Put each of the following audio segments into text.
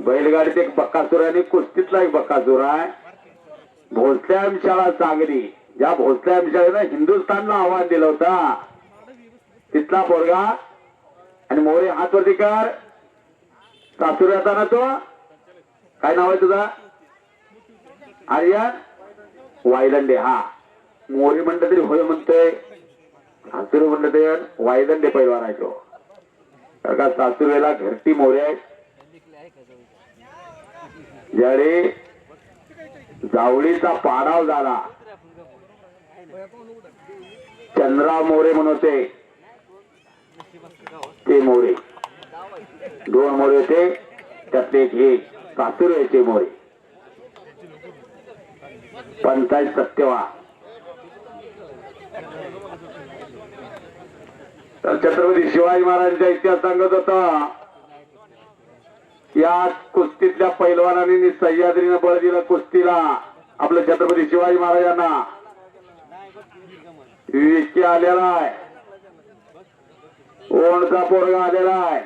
बैलगाडीत एक बक्कासूर आहे आणि कुस्तीतला एक बक्कासूर आहे. भोसल्याम शाळा सांगली. ज्या भोसल्याम शाळेनं हिंदुस्थानला आव्हान दिलं होता. तिथला पोरगा आणि मोरे हात वरती कर सासूर येता ना तो? काय नाव आहे तुझा? आर्यन? वायदंडे हा. मोरे म्हणलं तरी होय म्हणतोय. सासूर म्हणलं तरी वायदंडे पैलवान आहे तो. का सासूरेला घरटी मोरे आहेत. ज्याने जावळीचा पाडाव झाला. चंद्रा मोरे म्हणते होते. ते मोरे. दोन मोरे होते. त्यातले एक हे ते मोरे. पंचायत सत्यवा. तर छत्रपती शिवाजी महाराजांचा इतिहास सांगत होता या कुस्तीतल्या पैलवानांनी सह्याद्रीनं बळ दिलं कुस्तीला. आपलं छत्रपती शिवाजी महाराजांना. विकी आलेला आहे. ओणचा पोरगा आलेला आहे.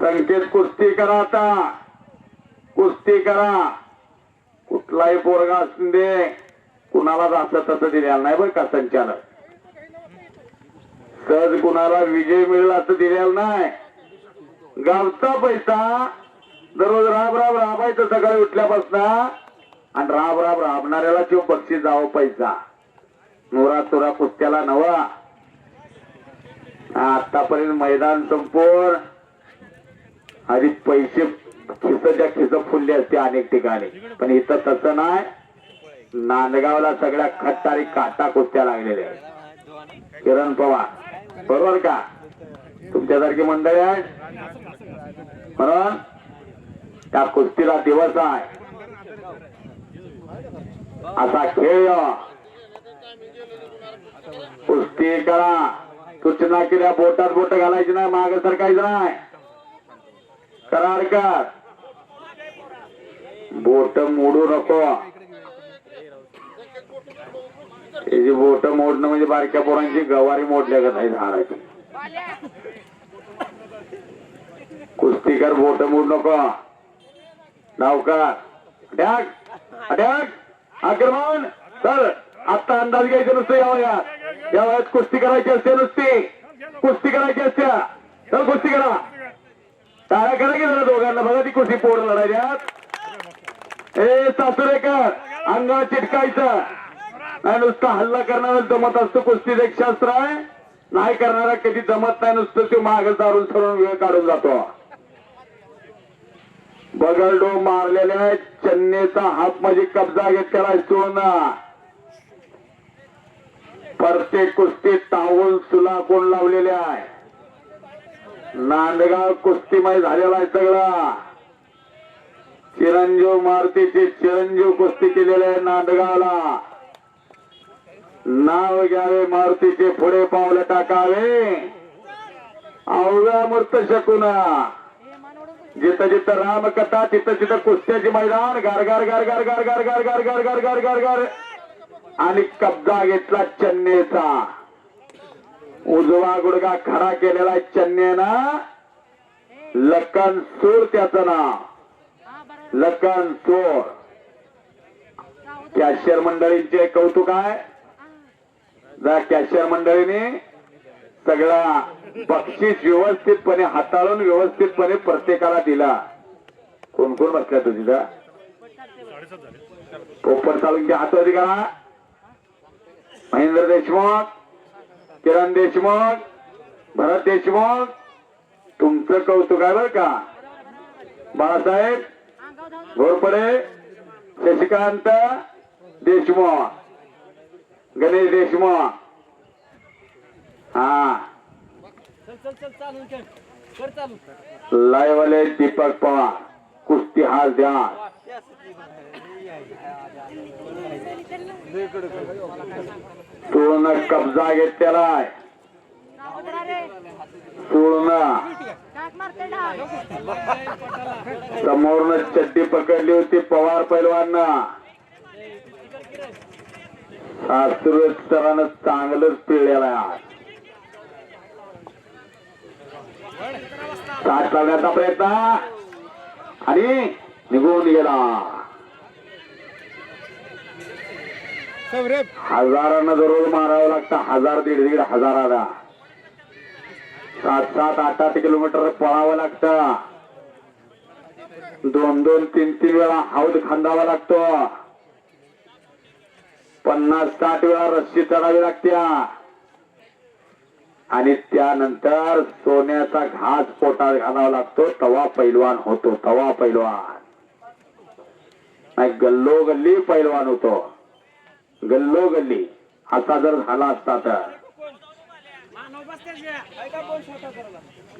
संकेत कुस्ती करा आता. कुस्ती करा. कुठलाही पोरगा असू दे. कुणालाच असं तसं दिलेलं नाही बरं का संचालक. सहज कुणाला विजय मिळेल असं दिलेलं नाही. गावचा पैसा. दररोज राब राब राबायचं सकाळी उठल्यापासून. आणि राब राब राबणाऱ्याला किंवा बक्षीस जावं पैसा. नोरा चोरा कुस्त्याला नवा आतापर्यंत मैदान संपून आधी पैसे खिसच्या खिस फुलले असते अनेक ठिकाणी. पण इथं तसं नाही. नांदगावला सगळ्या खट्टारी काटा कुस्त्या लागलेल्या आहेत. किरण पवार. बरोबर का? तुमच्यासारखी मंडळी आहे? म्हणून त्या कुस्तीला दिवस आहे. असा खेळ कुस्ती करा. सूचना केल्या बोटात बोट घालायची नाही माग सरकायचं नाही. करार कर. बोट मोडू नको. बोट मोडणं म्हणजे बारक्या पोरांची गवारी मोडल्या का नाही झाडायची कुस्तीकर बोट मोड नको. नावकार अटॅक. अटॅक. आक्रमण. चल आता अंदाज घ्यायचा नुसतं या वयात या. वयात कुस्ती करायची असते नुसती. कुस्ती करायची असते. चल कुस्ती करा. टाळ्या करा की जरा दोघांना. बघा ती कुस्ती पोर लढायच्यात ए सासुरेकर अंगावर चिटकायचं. नाही नुसतं हल्ला करणारा जमत असतो कुस्तीचं एक शास्त्र आहे. नाही करणारा कधी जमत नाही नुसतं तो माग दारून सरून वेळ काढून जातो. बगलडो मारलेल्या चन्नेचा हात म्हणजे कब्जा घेतलेला ना प्रत्येक कुस्ती टावून कोण लावलेले आहे? नांदगाव कुस्तीमय झालेला आहे सगळा. चिरंजीव मारुतीचे चिरंजीव कुस्ती केलेले आहे नांदगावला. नाव घ्यावे मारुतीचे पुढे पावले टाकावे. अवघ्या मूर्त शकूना. जिथं जिथं रामकथा तिथं तिथं कुस्त्याचे मैदान गार गार गार गार गार गार गार गार गार गार गार गार गार आणि कब्जा घेतला चन्नेचा उजवा गुडगा खरा केलेला आहे चन्नेनं लखन सूर त्याचं नाव लखन सूर कॅशियर मंडळींचे कौतुक आहे जा कॅशियर मंडळीने सगळा बक्षीस व्यवस्थितपणे हाताळून व्यवस्थितपणे प्रत्येकाला दिला. कोण कोण बसल्या तू तिथं? पोपट हात होती का महेंद्र देशमुख किरण देशमुख भरत देशमुख. तुमचं कौतुक आहे बरं का? बाळासाहेब घोरपडे शशिकांत देशमुख गणेश देशमुख. हा. लायवाले दीपक पवार कुस्ती हाल द्या. पूर्ण कब्जा घेतलेला आहे पूर्ण. समोरनं चड्डी पकडली होती पवार पैलवांना सरानं चांगलंच पिळलेला आहे स्टार्ट करण्याचा प्रयत्न. आणि निघून गेला. हजारांना दररोज मारावं लागतं. हजार दीड दीड हजाराला. सात सात आठ आठ किलोमीटर पळावं लागतं. दोन दोन तीन तीन वेळा हौद खांदावा लागतो. पन्नास साठ वेळा रस्सी चढावी लागत्या. आणि त्यानंतर सोन्याचा घास पोटात घालावा लागतो तवा पैलवान होतो तवा पैलवान. नाही गल्लो गल्ली पैलवान होतो. गल्लो गल्ली असा जर झाला असता तर.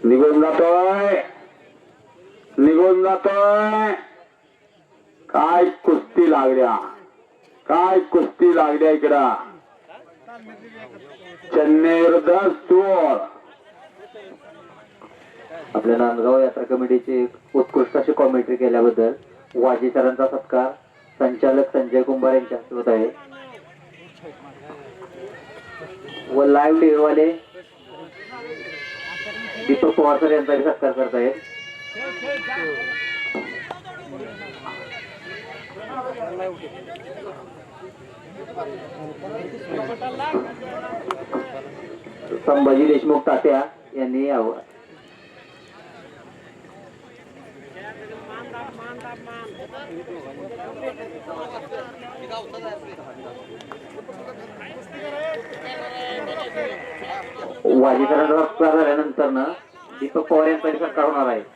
निघून जातोय. निघून जातोय. काय कुस्ती लागल्या. काय कुस्ती लागल्या इकडं. चेन्नई विरुद्ध आपल्या नांदगाव यात्रा कमिटीची उत्कृष्ट अशी कॉमेंट्री केल्याबद्दल वाजीसरांचा सत्कार संचालक संजय कुंभार यांच्या हस्ते होत आहे. व लाईव्ह टीव्हीवाले दीपक पवार सर यांचाही सत्कार करत आहेत संभाजी देशमुख तात्या यांनी यावं. वाजीकरण झाल्यानंतर ना दीपक पवार यांचा सत्कार होणार आहे.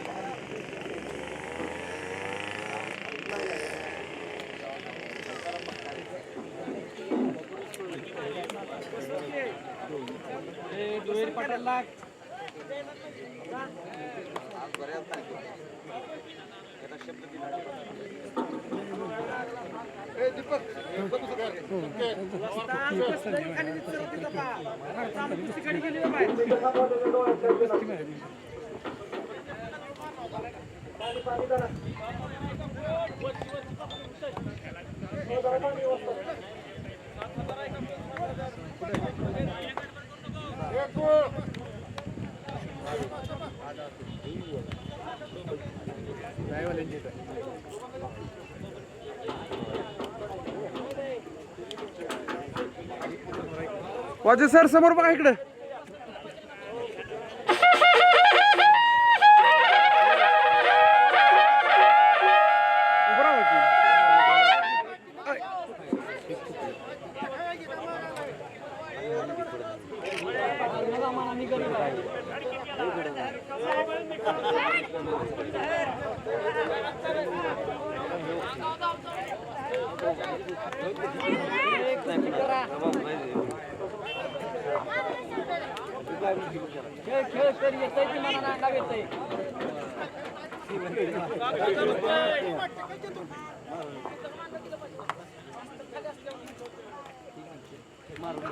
सुनील पटेलला वाजे सर समोर बघा इकडं. खेळ खेळ तर येतय की मला नांगाव येतय मारून